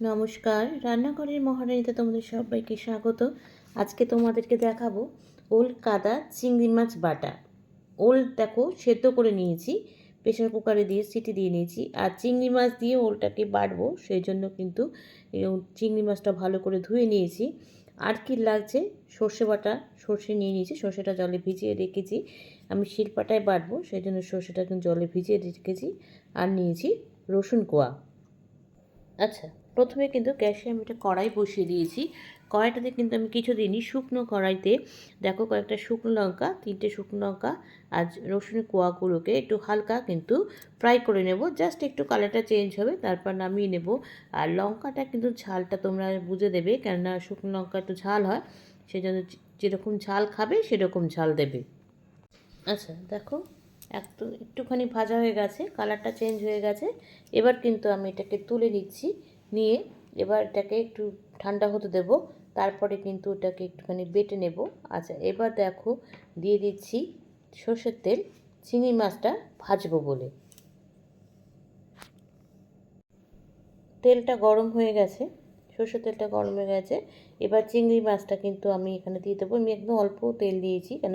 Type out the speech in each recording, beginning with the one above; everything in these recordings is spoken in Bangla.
নমস্কার, রান্নাঘরের মহারানীতে তোমাদের সবাইকে স্বাগত। আজকে তোমাদেরকে দেখাবো ওল কাদা চিংড়ি মাছ বাটা। ওল দেখো, সেদ্ধ করে নিয়েছি প্রেশার কুকারে দিয়ে, সিটি দিয়ে নিয়েছি। আর চিংড়ি মাছ দিয়ে ওলটাকে বাটবো, সেই জন্য কিন্তু চিংড়ি মাছটা ভালো করে ধুয়ে নিয়েছি। আর কি লাগছে? সর্ষে বাটা, সর্ষে নিয়ে নিয়েছি, সর্ষেটা জলে ভিজিয়ে রেখেছি। আমি শিলপাটায় বাটবো, সেই জন্য সর্ষেটা কিন্তু জলে ভিজিয়ে রেখেছি। আর নিয়েছি রসুন কোয়া। আচ্ছা প্রথমে কিন্তু গ্যাসে আমি একটা কড়াই বসিয়ে দিয়েছি। কড়াইটাতে কিন্তু আমি কিছু দিইনি, শুকনো কড়াইতে। দেখো কয়েকটা শুকনো লঙ্কা, তিনটে শুকনো লঙ্কা আর রসুনের কোয়াগুলোকে একটু হালকা কিন্তু ফ্রাই করে নেব। জাস্ট একটু কালারটা চেঞ্জ হবে, তারপর নামিয়ে নেব। আর লঙ্কাটা কিন্তু ঝালটা তোমরা বুঝে দেবে, কেননা শুকনো লঙ্কা একটু ঝাল হয় সেই জন্য যেরকম ঝাল খাবে, সেরকম ঝাল দেবে। আচ্ছা দেখো, একটু, একটুখানি ভাজা হয়ে গেছে, কালারটা চেঞ্জ হয়ে গেছে। এবার কিন্তু আমি এটাকে তুলে নিচ্ছি। নিয়ে এবার এটাকে একটু ঠান্ডা হতে দেব। তারপরে কিন্তু এটাকে একটুখানি বেটে নেব। আচ্ছা এবার দেখো দিয়ে দিচ্ছি সর্ষের তেল। চিংড়ি মাছটা ভাজবো বলে। তেলটা গরম হয়ে গেছে। সর্ষের তেলটা গরম গেছে। এবার চিংড়ি মাছটা কিন্তু আমি এখানে দিয়ে দেবো। আমি একদম অল্প তেল দিয়েছি, কেন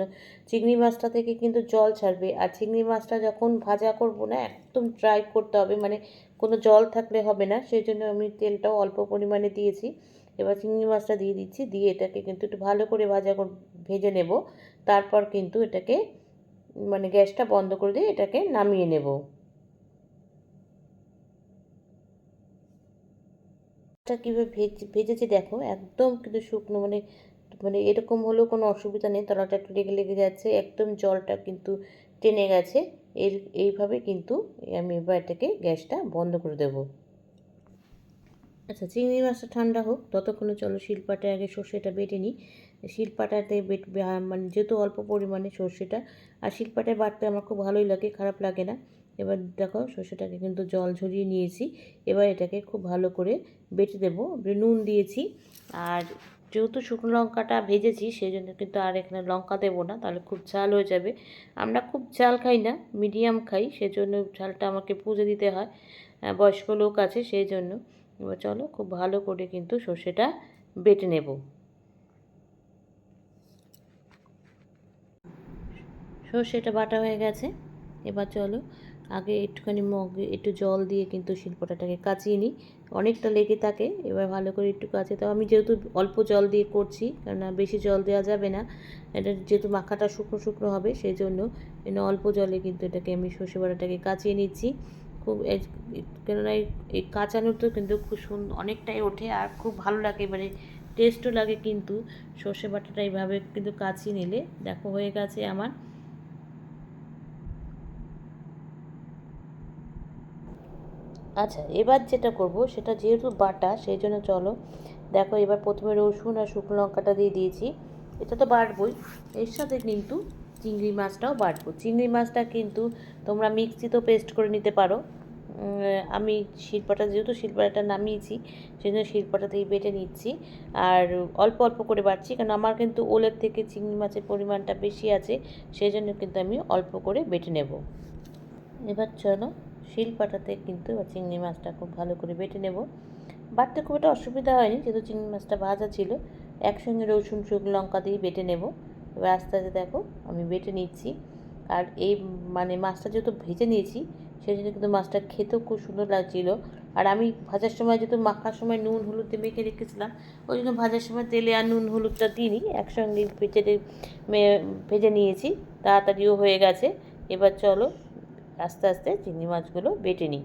চিংড়ি মাছটা থেকে কিন্তু জল ছাড়বে। আর চিংড়ি মাছটা যখন ভাজা করব না, একদম ড্রাই করতে হবে মানে কোনো জল থাকলে হবে না, সেই জন্য আমি তেলটাও অল্প পরিমাণে দিয়েছি। এবার চিংড়ি মাছটা দিয়ে দিচ্ছি, দিয়ে এটাকে কিন্তু একটু ভালো করে ভাজা ভেজে নেব। তারপর কিন্তু এটাকে মানে গ্যাসটা বন্ধ করে দিয়ে এটাকে নামিয়ে নেব। কীভাবে ভেজে, ভেজেছি দেখো, একদম কিন্তু শুকনো মানে মানে এরকম হলেও কোনো অসুবিধা নেই, তলাটা একটু লেগে লেগে যাচ্ছে একদম জলটা কিন্তু টেনে গেছে, এর, এইভাবে কিন্তু আমি এবার এটাকে গ্যাসটা বন্ধ করে দেব। আচ্ছা চিংড়ি মাছটা ঠান্ডা হোক, ততক্ষণে চলো শিল্পাটা আগে সর্ষেটা বেটে নিই। শিলপাটাতে বেট মানে যেহেতু অল্প পরিমাণে সর্ষেটা, আর শিলপাটায় বাটতে আমার খুব ভালোই লাগে, খারাপ লাগে না। এবার দেখো, সর্ষেটাকে কিন্তু জল ঝরিয়ে নিয়েছি। এবার এটাকে খুব ভালো করে বেটে দেবো। নুন দিয়েছি। আর যেহেতু শুকনো লঙ্কাটা ভেজেছি সেই জন্য কিন্তু আর এখানে লঙ্কা দেবো না, তাহলে খুব ঝাল হয়ে যাবে। আমরা খুব ঝাল খাই না, মিডিয়াম খাই, সেজন্য ঝালটা আমাকে পুজো দিতে হয় বয়স্ক লোক আছে সেই জন্য এবার চলো, খুব ভালো করে কিন্তু সর্ষেটা বেটে নেব। সর্ষেটা বাটা হয়ে গেছে। এবার চলো, আগে একটুখানি মগে, একটু জল দিয়ে কিন্তু শিল্পটাটাকে কাচিয়ে নিই। অনেকটা লেগে থাকে, এবার ভালো করে একটু কাছে তাও আমি যেহেতু অল্প জল দিয়ে করছি, কেননা বেশি জল দেওয়া যাবে না, এটা যেহেতু মাখাটা শুকনো শুকনো হবে সেই জন্য অল্প জলে কিন্তু এটাকে আমি সর্ষে বাটাটাকে কাচিয়ে নিচ্ছি। খুব কেননা এই কাঁচানোর তো কিন্তু খুব সুন্দর অনেকটাই ওঠে আর খুব ভালো লাগে মানে টেস্টও লাগে কিন্তু। সর্ষে বাটাটা এইভাবে কিন্তু কাচিয়ে নিলে, দেখো হয়ে গেছে আমার। আচ্ছা এবার যেটা করব, সেটা যেহেতু বাটা, সেই জন্য চলো। দেখো, এবার প্রথমে রসুন আর শুকনো লঙ্কাটা দিয়ে দিয়েছি। এটা তো বাটবই। এর সাথে কিন্তু চিংড়ি মাছটাও বাটবো। চিংড়ি মাছটা কিন্তু তোমরা মিক্সিতেও পেস্ট করে নিতে পারো। আমি শিল্পাটা, যেহেতু শিল্পাটা নামিয়েছি সেই জন্য শিল্পাটাতেই বেটে নিচ্ছি। আর অল্প অল্প করে বাড়ছি কারণ আমার কিন্তু ওলের থেকে চিংড়ি মাছের পরিমাণটা বেশি আছে সেই জন্য কিন্তু আমি অল্প করে বেটে নেব। এবার চলো। শিল পাটাতে কিন্তু চিংড়ি মাছটা খুব ভালো করে বেটে নেব। বাটতে খুব একটা অসুবিধা হয়নি, যেহেতু চিংড়ি মাছটা ভাজা ছিল। একসঙ্গে রসুন, শুকনো লঙ্কা দিয়ে বেটে নেব। এবার আস্তে আস্তে দেখো, আমি বেটে নিচ্ছি। আর এই মানে মাছটা যেহেতু ভেজে নিয়েছি, সেই জন্য কিন্তু মাছটা খেতেও খুব সুন্দর লাগছিল। আর আমি ভাজার সময় যেহেতু মাখার সময় নুন, হলুদ দিয়ে মেখে রেখেছিলাম, ওই জন্য ভাজার সময় তেলে আর নুন, হলুদটা দিইনি, একসঙ্গে ভেজে ভেজে নিয়েছি। তাড়াতাড়িও হয়ে গেছে। এবার চলো আস্তে আস্তে চিংড়ি মাছগুলো বেটে নিই।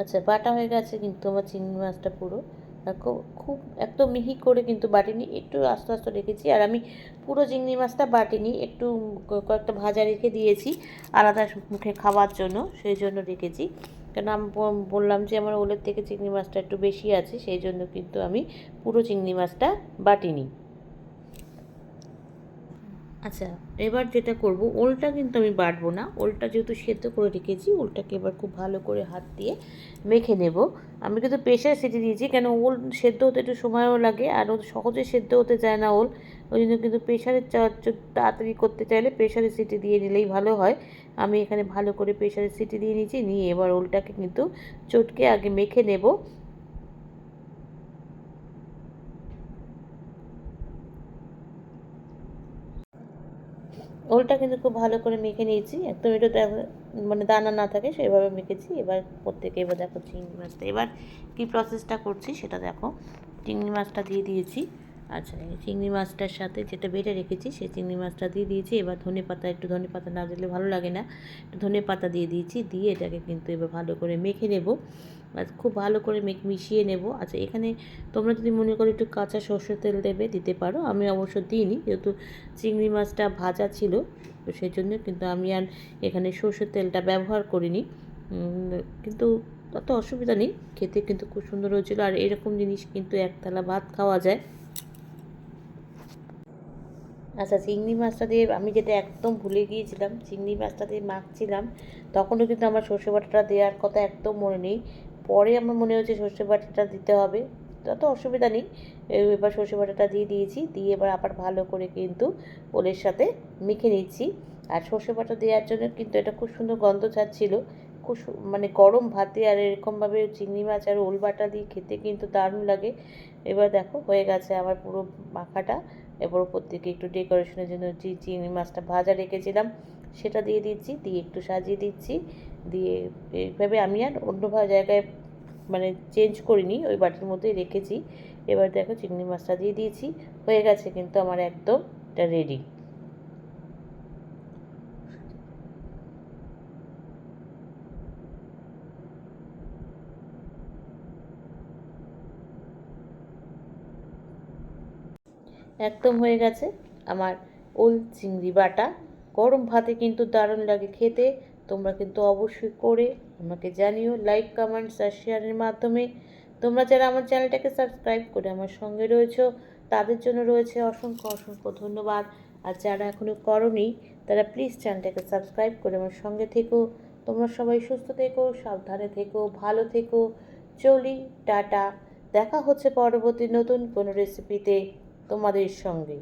আচ্ছা বাটা হয়ে গেছে কিন্তু আমার চিংড়ি মাছটা পুরো। খুব একদম মিহি করে কিন্তু বাটিনি, একটু আস্তে আস্তে রেখেছি। আর আমি পুরো চিংড়ি মাছটা বাটিনি, একটু কয়েকটা ভাজা রেখে দিয়েছি আলাদা মুখে খাওয়ার জন্য, সেই জন্য রেখেছি। কেন আমি বললাম যে আমার ওলের থেকে চিংড়ি মাছটা একটু বেশি আছে, সেই জন্য কিন্তু আমি পুরো চিংড়ি মাছটা বাটিনি। আচ্ছা এবার যেটা করব, ওলটা কিন্তু আমি বাটবো না। ওলটা যেহেতু সেদ্ধ করে রেখেছি, ওলটাকে এবার খুব ভালো করে হাত দিয়ে মেখে নেব। আমি কিন্তু প্রেশার সিটি দিয়েছি, কেন ওল সেদ্ধ হতে একটু সময়ও লাগে, আর সহজে সেদ্ধ হতে চায় না ওল। ওই জন্য কিন্তু প্রেশারে তাড়াতাড়ি করতে চাইলে প্রেশারে সিটি দিয়ে নিলেই ভালো হয়। আমি এখানে ভালো করে প্রেশারে সিটি দিয়ে নিয়েছি, নিয়ে এবার ওলটাকে কিন্তু চটকে আগে মেখে নেব। ওলটা কিন্তু খুব ভালো করে মেখে নিয়েছি। একদম একটু মানে দানা না থাকে সেভাবে মেখেছি। এবার প্রত্যেকে এবার দেখো চিংড়ি মাছটা। এবার কী প্রসেসটা করছি সেটা দেখো। চিংড়ি মাছটা দিয়ে দিয়েছি। আচ্ছা চিংড়ি মাছটার সাথে যেটা বেটে রেখেছি সেই চিংড়ি মাছটা দিয়ে দিয়েছি। এবার ধনে পাতা, একটু ধনে পাতা না দিলে ভালো লাগে না। একটু ধনে পাতা দিয়ে দিয়েছি। দিয়ে এটাকে কিন্তু এবার ভালো করে মেখে নেব। আর খুব ভালো করে মেখ মিশিয়ে নেব। আচ্ছা এখানে তোমরা যদি মনে করো একটু কাঁচা সর্ষের তেল দেবে, দিতে পারো। আমি অবশ্য দিইনি, যেহেতু চিংড়ি মাছটা ভাজা ছিল, তো সেই জন্য কিন্তু আমি আর এখানে সর্ষের তেলটা ব্যবহার করিনি। কিন্তু অত অসুবিধা নেই, খেতে কিন্তু খুব সুন্দর হয়েছিল। আর এরকম জিনিস কিন্তু একতলা ভাত খাওয়া যায়। আচ্ছা চিংড়ি মাছটা দিয়ে আমি যেটা একদম ভুলে গিয়েছিলাম, চিংড়ি মাছটা দিয়ে মাখছিলাম, তখনও কিন্তু আমার সর্ষে বাটাটা দেওয়ার কথা একদম মনে নেই। পরে আমার মনে হচ্ছে সর্ষে বাটাটা দিতে হবে। তত অসুবিধা নেই। এবার সর্ষে বাটাটা দিয়ে দিয়েছি। দিয়ে এবার আবার ভালো করে কিন্তু ওলের সাথে মেখে নিচ্ছি। আর সর্ষে বাটা দেওয়ার জন্য কিন্তু এটা খুব সুন্দর গন্ধ ছাড়ছিল। খুব মানে গরম ভাতে আর এরকমভাবে চিংড়ি মাছ আর ওল বাটা দিয়ে খেতে কিন্তু দারুণ লাগে। এবার দেখো হয়ে গেছে আমার পুরো মাখাটা। এবার উপর থেকে একটু ডেকোরেশনের জন্য যে চিংড়ি মাছটা ভাজা রেখেছিলাম, সেটা দিয়ে দিচ্ছি। দিয়ে একটু সাজিয়ে দিচ্ছি। দিয়ে, এইভাবে আমি আর অন্য জায়গায় মানে চেঞ্জ করিনি, ওই বাটির মধ্যেই রেখেছি। এবার দেখো চিংড়ি মাছটা দিয়ে দিয়েছি, হয়ে গেছে কিন্তু আমার একদম এটা রেডি একদম হয়ে গেছে আমার ওল চিংড়ি বাটা। গরম ভাতে কিন্তু দারুণ লাগে খেতে। তোমরা কিন্তু অবশ্যই করে আমাকে জানিও লাইক কমেন্টস আর শেয়ারের মাধ্যমে। তোমরা যারা আমার চ্যানেলটাকে সাবস্ক্রাইব করে আমার সঙ্গে রয়েছো, তাদের জন্য রয়েছে অসংখ্য অসংখ্য ধন্যবাদ। আর যারা এখনও করনি, তারা প্লিজ চ্যানেলটাকে সাবস্ক্রাইব করে আমার সঙ্গে থেকো। তোমরা সবাই সুস্থ থেকো, সাবধানে থেকো, ভালো থেকো। চলি, টাটা। দেখা হচ্ছে পরবর্তী নতুন কোনো রেসিপিতে তোমাদের সঙ্গে।